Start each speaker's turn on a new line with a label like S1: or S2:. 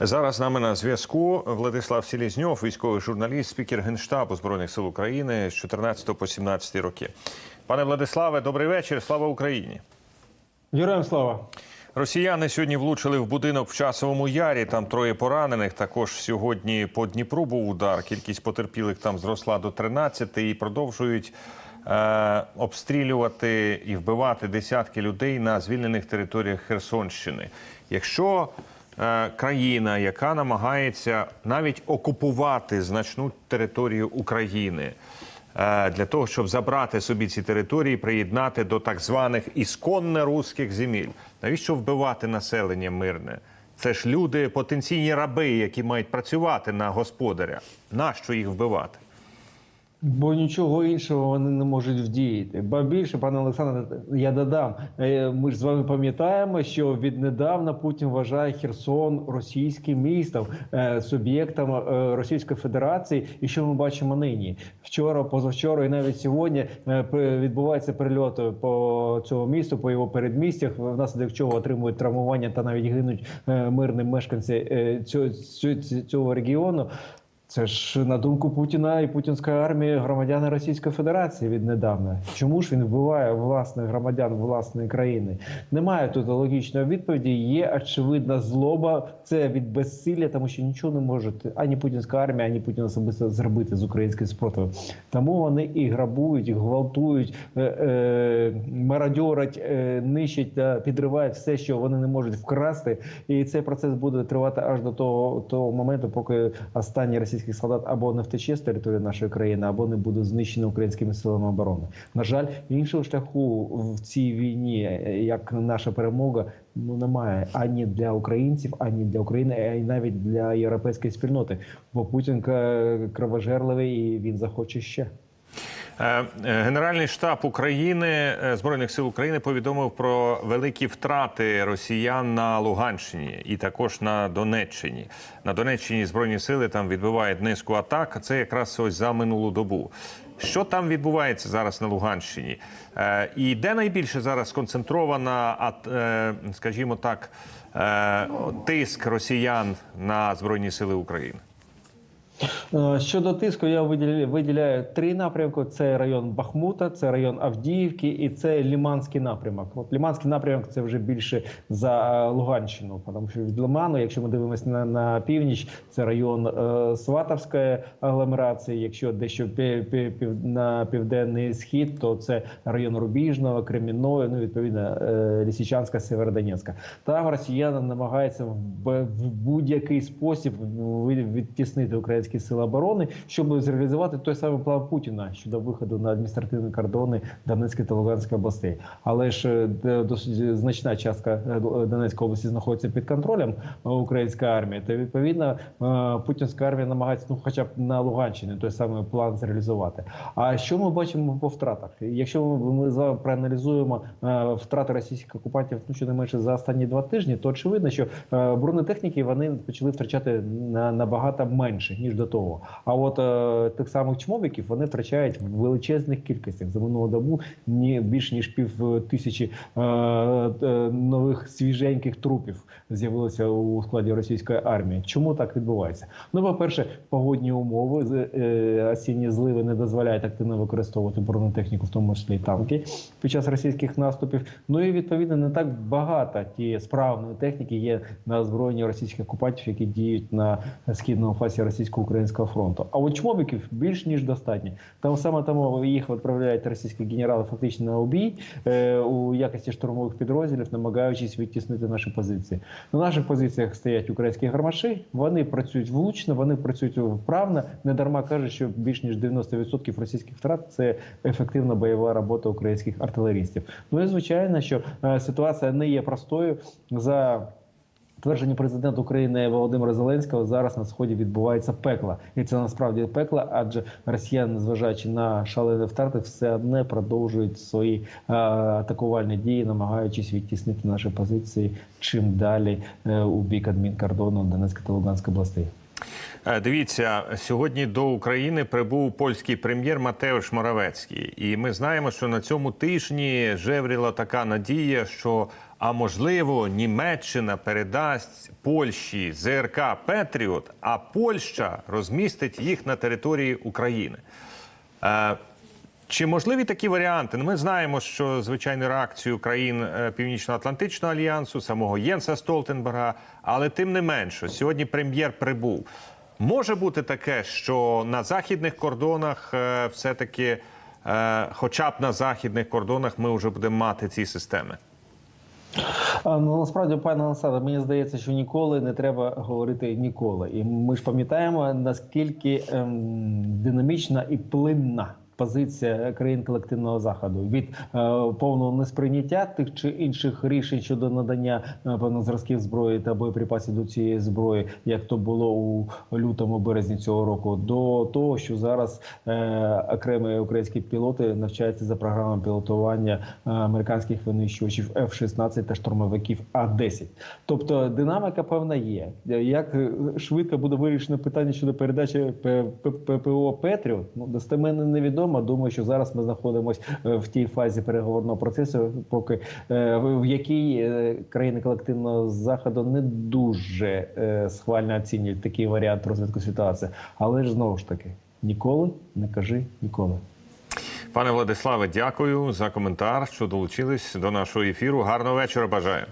S1: Зараз з нами на зв'язку Владислав Селізньов, військовий журналіст, спікер Генштабу Збройних сил України з 14 по 17 роки. Пане Владиславе, добрий вечір. Слава Україні.
S2: Героям слава.
S1: Росіяни сьогодні влучили в будинок в часовому ярі. Там троє поранених. Також сьогодні по Дніпру був удар. Кількість потерпілих там зросла до 13 і продовжують е, обстрілювати і вбивати десятки людей на звільнених територіях Херсонщини. Якщо країна, яка намагається навіть окупувати значну територію України. е, Для того щоб забрати собі ці території, приєднати до так званих ісконне руських земель. Навіщо вбивати населення мирне? Це ж люди, потенційні раби, які мають працювати на господаря. Нащо їх вбивати?
S2: Бо нічого іншого вони не можуть вдіяти. Ба більше, пане Олександре, я додам. е, Ми ж з вами пам'ятаємо, що віднедавна Путін вважає Херсон російським містом, е, суб'єктом е, Російської Федерації. І що ми бачимо нині? Вчора, позавчора, і навіть сьогодні відбуваються прильоти по цьому місту, по його передмістях, внаслідок чого отримують травмування та навіть гинуть мирні мешканці цього регіону. Це ж на думку Путіна і путінської армії громадяни Російської Федерації віднедавна. Чому ж він вбиває власних громадян власної країни? Немає тут логічної відповіді. Є очевидна злоба. Це від безсилля, тому що нічого не може ані путінська армія, ані Путін особисто зробити з українським спротивом. Тому вони і грабують, і гвалтують, е, е, мародьорять, е, нищать та підривають все, що вони не можуть вкрасти. І цей процес буде тривати аж до того, того моменту, поки останній російський солдат або не втече з території нашої країни, або не буде знищено українськими силами оборони. На жаль, іншого шляху в цій війні, е, як наша перемога, ну немає ані для українців, ані для України, а й навіть для європейської спільноти. Бо Путін к- кровожерливий і він захоче ще.
S1: Е, е, Генеральний штаб України е, збройних сил України повідомив про великі втрати росіян на Луганщині і також на Донеччині. На Донеччині збройні сили там відбивають низку атак. Це якраз ось за минулу добу. Що там відбувається зараз на Луганщині? І де найбільше зараз сконцентрована, скажімо так, тиск росіян на збройні сили України?
S2: Е, Щодо тиску, я виділяю, виділяю три напрямки: це район Бахмута, це район Авдіївки і це Ліманський напрямок. От Ліманський напрямок це вже більше за е, Луганщину, тому що від Лиману, якщо ми дивимося на, на північ, це район е, Сватовської агломерації. Якщо дещо пі- пі- пів- на південний схід, то це район Рубіжного, Кремінної, ну відповідно е, Лісичанська, Северодонецька. Там росіяни намагаються в, в будь-який спосіб відтіснити українські сили оборони, щоб зреалізувати той самий план Путіна щодо виходу на адміністративні кордони Донецької та Луганської областей. Але ж е, досить значна частка е, Донецької області знаходиться під контролем е, української армії, то відповідно е, путінська армія намагається ну, хоча б на Луганщині той самий план зреалізувати. А що ми бачимо по втратах? Якщо ми, з вами проаналізуємо е, втрати російських окупантів ну щонайменше за останні два тижні, то очевидно, що е, бронетехніки вони почали втрачати на набагато менше ніж до того. А от е, тих самих чмобіків вони втрачають в величезних кількостях за минулу добу ні більш ніж пів тисячі е, е, нових свіженьких трупів з'явилося у складі російської армії. Чому так відбувається? Ну, по-перше, погодні умови е, осінні зливи не дозволяють активно використовувати бронетехніку, в тому числі і танки під час російських наступів. Ну і відповідно не так багато тієї справної техніки є на озброєнні російських окупантів, які діють на східному фасі російсько-українського фронту. А от чмобіків більш ніж достатньо. Там саме тому їх відправляють російські генерали фактично на обій е, у якості штурмових підрозділів, намагаючись відтіснити наші позиції. На наших позиціях стоять українські гармаші. Вони працюють влучно, вони працюють вправно. Не дарма кажуть, що більш ніж 90% російських втрат це ефективна бойова робота українських артилерістів. Ну і звичайно, що е, ситуація не є простою за. Твердження президента України Володимира Зеленського зараз на сході відбувається пекло, і це насправді пекло, адже росіяни, незважаючи на шалені втрати, все одне продовжують свої е, атакувальні дії, намагаючись відтіснити наші позиції чим далі е, у бік адмінкордону Донецької та Луганської областей.
S1: Е, Дивіться, сьогодні до України прибув польський прем'єр Матеуш Моравецький, і ми знаємо, що на цьому тижні жевріла така надія, що а можливо Німеччина передасть Польщі ЗРК Петріот, а Польща розмістить їх на території України. Е, Чи можливі такі варіанти? Ну, ми знаємо, що звичайно реакцію країн е, Північно-Атлантичного альянсу, самого Єнса Столтенберга, але тим не менше, сьогодні прем'єр прибув. Може бути таке, що на західних кордонах е, все-таки, е, хоча б на західних кордонах, ми вже будемо мати ці системи.
S2: Ну насправді, пане Насаде, мені здається, що ніколи не треба говорити ніколи. І ми ж пам'ятаємо наскільки ем, динамічна і плинна. Позиція країн колективного заходу від е, повного несприйняття тих чи інших рішень щодо надання е, певних зразків зброї та боєприпасів до цієї зброї, як то було у лютому березні цього року, до того, що зараз е, окремі українські пілоти навчаються за програмою пілотування американських винищувачів F-16 та штурмовиків А-10. Тобто динамика певна є. Як швидко буде вирішено питання щодо передачі ППО Петріот, ну достеменно невідомо. Думаю, що зараз ми знаходимося е, в тій фазі переговорного процесу, поки е, в якій е, країни колективного заходу не дуже схвально оцінюють такий варіант розвитку ситуації. Але ж знову ж таки, ніколи не кажи ніколи.
S1: Пане Владиславе, дякую за коментар, що долучились до нашого ефіру. Гарного вечора. Бажаю.